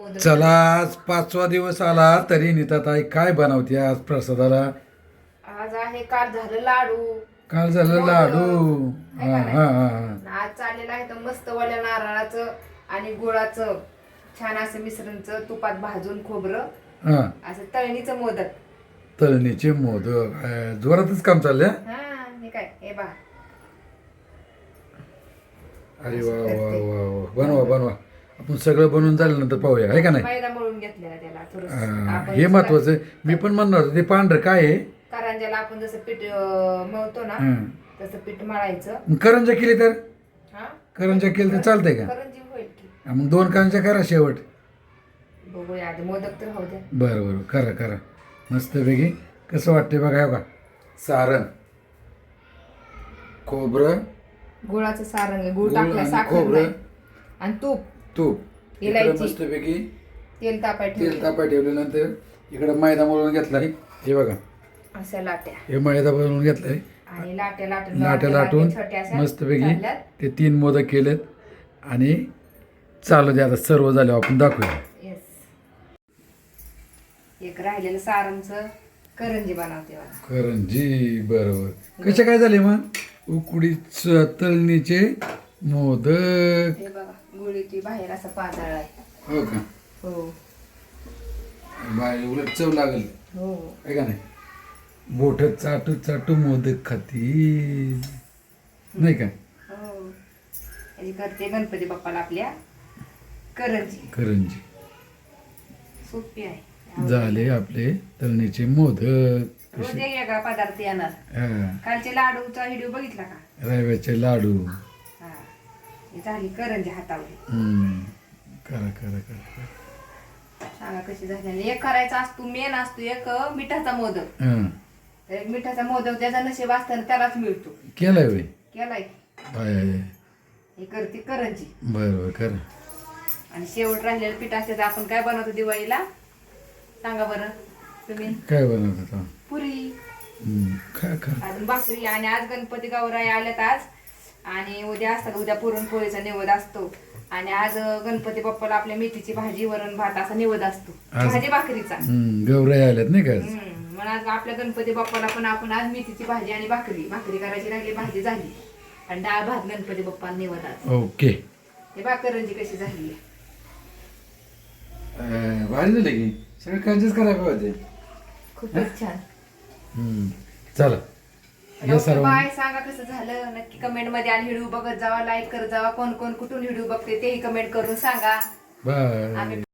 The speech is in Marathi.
चला आज पाचवा दिवस आला तरी नीताताई काय बनवते आज प्रसादाला? आज आहे काल झालं लाडू. काल झालं लाडू. हा हा हा. आज चाललेलं आहे तर मस्त वल्या नारळाचं आणि गुळाचं. छान असं मिश्रणचं तुपात भाजून खोबरं. हा. असं तळणीचं मोदक. तळणीचे मोदक. जोरातच काम चाललंय? हे काय? हे बा अरे वा वा वा वा. बनवा बनवा. आपण सगळं बनवून झाल्यानंतर पाहूया आहे का नाही? मैदा मळून घेतलेला त्याला थोडस हा, महत्वाचं मी पण म्हणणार होतो ते पांढरं काय आहे? करंजाला आपण जसं पीठ अं, मळतो ना हं. तसं पीठ मळायचं. करंजा केली तर? हा? करंजा केली तर चालतंय का? करंजी होईल की. हा, मग दोन करंजा करा शेवट. बघूया आधी मोदक तर राहू द्या. बरं बरं करा करा. मस्तपैकी कसं वाटते बघा हे बघा. सारण. खोबरं. गुळाचं आहे. गुळ गुळ टाकला आणि साखर खोबरं. नाही. आणि तूप. तूप. इकडे इलायची. मस्तपैकी तेल तापाय तेल ठेवले तापा ठेवल्यानंतर इकडं मैदा मळून घेतलाय. हे बघा. अशा लाट्या. हे मैदा बनवून घेतलाय. आणि लाट्या लाटून लाट्या लाटून छोट्या अशा मस्तपैकी. ते तीन मोदक केलेत. आणि चालू दे आता सर्व झाले आपण दाखवूया. येस एक राहिलेलं सारणचं करंजी बनवते करंजी बरोबर. कशा काय झाले मग? उकडीच तळणीचे मोदक. हे बघा. बाहेर असं पातळ आहे हो का? हो. उलट चव लागेल. हो. आहे का नाही? बोट चाटू चाटू मोदक खाती नाही का? हो. आणि करते गणपती बाप्पाला आपल्या करंजी. करंजी. सोपी आहे. झाले आपले तळणीचे मोदक. रोज वेगवेगळा पदार्थ येणार. हा, कालचे लाडूचा व्हिडिओ बघितला का? रव्याचे लाडू. झाली करंजी हातावली हम्म. करा करा करा करा. सांगा कशी झाली आणि एक करायचा असतो मेन असतो एक मिठाचा मोदक. हा. तर एक मिठाचा मोदक ज्याचा नशीब असताना त्यालाच मिळतो. केलाय वे केलाय. बाय हे करते करंजी. बरं बरं करा. आणि शेवट राहिलेलं पीठ असते तर आपण काय बनवतो दिवाळीला? सांगा बरं. तुम्ही? काय बनवत होता पुरी. हम्म. खा खा. अजून भाकरी आणि आज गणपती गौराई आल्यात आज. आणि उद्या असतात उद्या पुरणपोळीचा निवद असतो. आणि आज गणपती बाप्पाला आपल्या मेथीची भाजी वरण भात असा निवद असतो. आज- भाजी भाकरीचा. हम्म, गौराई आल्यात नाही का आज? हम्म. मग आज आपल्या गणपती बाप्पाला पण आपण आज मेथीची भाजी आणि भाकरी भाकरी करायची राहिली भाजी झाली. आणि डाळ भात गणपती बाप्पा निवद आज. ओके. हे भाकरंजी कशी झाली? अं, भारी झाले की. सगळं कंजूस करायला पाहिजे. खूपच छान. हम्म. चला. सर्व बाय सांगा कसं झालं? नक्की कमेंटमध्ये आणि व्हिडिओ बघत जावा लाईक करत जावा. कोण कोण कुठून व्हिडिओ बघते तेही कमेंट करून सांगा. बाय आम्ही